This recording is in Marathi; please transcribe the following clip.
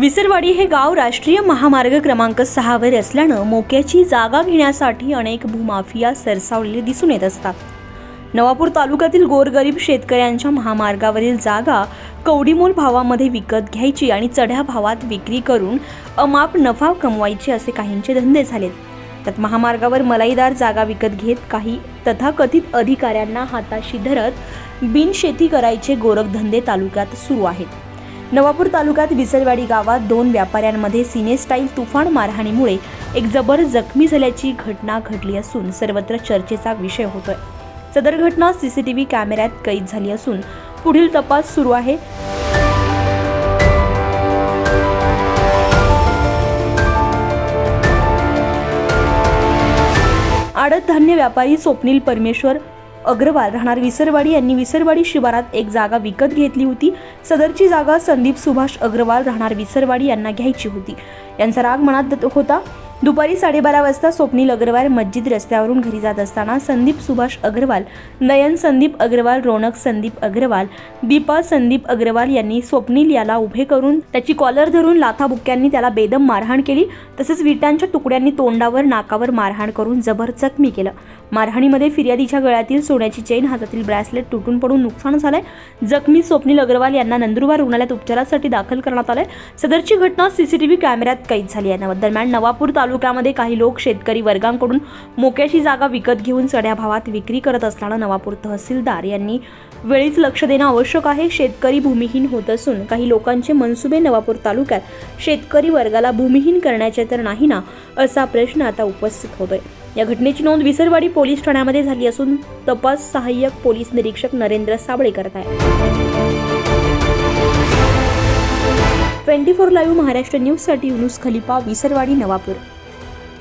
विसरवाडी हे गाव राष्ट्रीय महामार्ग क्रमांक सहावर असल्यानं मोक्याची जागा घेण्यासाठी अनेक भूमाफिया सरसावलेले दिसून येत असतात. नवापूर तालुक्यातील गोरगरीब शेतकऱ्यांच्या महामार्गावरील जागा कवडीमोल भावामध्ये विकत घ्यायची आणि चढ्या भावात विक्री करून अमाप नफा कमवायचे असे काहींचे धंदे झालेत. त्यात महामार्गावर मलाईदार जागा विकत घेत काही तथाकथित अधिकाऱ्यांना हाताशी धरत बिनशेती करायचे गोरखधंदे तालुक्यात सुरू आहेत. नवापूर तालुक्यात विसरवाडी गावात दोन व्यापाऱ्यांमध्ये सिनेस्टाईल तुफान मारहाणीमुळे एक जबर जखमी झाल्याची घटना घडली असून सर्वत्र चर्चेचा विषय होतोय. सदर घटना सीसीटीव्ही कॅमेऱ्यात कैद झाली असून पुढील तपास सुरू आहे. आडत धान्य व्यापारी स्वप्नील परमेश्वर अग्रवाल राहणार विसरवाडी यांनी विसरवाडी शिवारात एक जागा विकत घेतली होती. सदरची जागा संदीप सुभाष अग्रवाल राहणार विसरवाडी यांना घ्यायची होती. यांचा राग मनात होता. दुपारी साडेबारा वाजता स्वप्नील अग्रवाल मस्जिद रस्त्यावरून घरी जात असताना संदीप सुभाष अग्रवाल नयन संदीप अग्रवाल रोनक संदीप अग्रवाल दीपा संदीप अग्रवाल यांनी स्वप्नील याला उभे करून त्याची कॉलर धरून लाथाबुक्क्यांनी त्याला बेदम मारहाण केली. तसेच विटांच्या तुकड्यांनी तोंडावर नाकावर मारहाण करून जबर जखमी केलं. मारहाणीमध्ये फिर्यादीच्या गळ्यातील सोन्याची चेन हातातील ब्रॅसलेट तुटून पडून नुकसान झालंय. जखमी स्वप्नील अग्रवाल यांना नंदुरबार रुग्णालयात उपचारासाठी दाखल करण्यात आलंय. सदरची घटना सीसीटीव्ही कॅमेऱ्यात कैद झाली आहे. दरम्यान नवापूर तालुक्यामध्ये काही लोक शेतकरी वर्गांकडून मोक्याची जागा विकत घेऊन चढ्या भावात विक्री करत असताना नवापूर तहसीलदार यांनी वेळीच लक्ष देणं आवश्यक आहे. शेतकरी भूमिहीन होत असून काही लोकांचे मनसुबे नवापूर तालुक्यात शेतकरी वर्गाला भूमिहीन करण्याचे तर नाही ना असा प्रश्न आता उपस्थित होतोय. या घटनेची नोंद विसरवाडी पोलीस ठाण्यामध्ये झाली असून तपास सहाय्यक पोलीस निरीक्षक नरेंद्र साबळे करत आहे ट्वेंटी फोर लाईव्ह महाराष्ट्र न्यूजसाठी युनुस खलिफा विसरवाडी नवापूर.